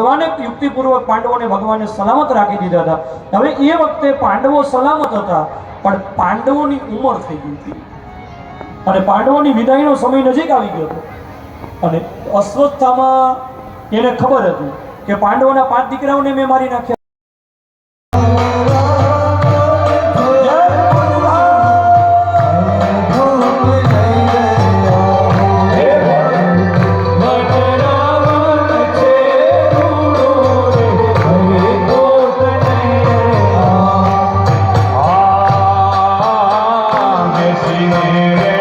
ભગવાને યુક્તિપૂર્વક પાંડવોને ભગવાને સલામત રાખી દીધા હતા. હવે એ વખતે પાંડવો સલામત હતા, પણ પાંડવોની ઉંમર થઈ ગઈ હતી. અને પાંડવોની વિદાયનો સમય નજીક આવી ગયો હતો. અને અશ્વત્થામાં એને ખબર હતી કે પાંડવોના પાંચ દીકરાઓને મેં મારી નાખ્યા. Amen.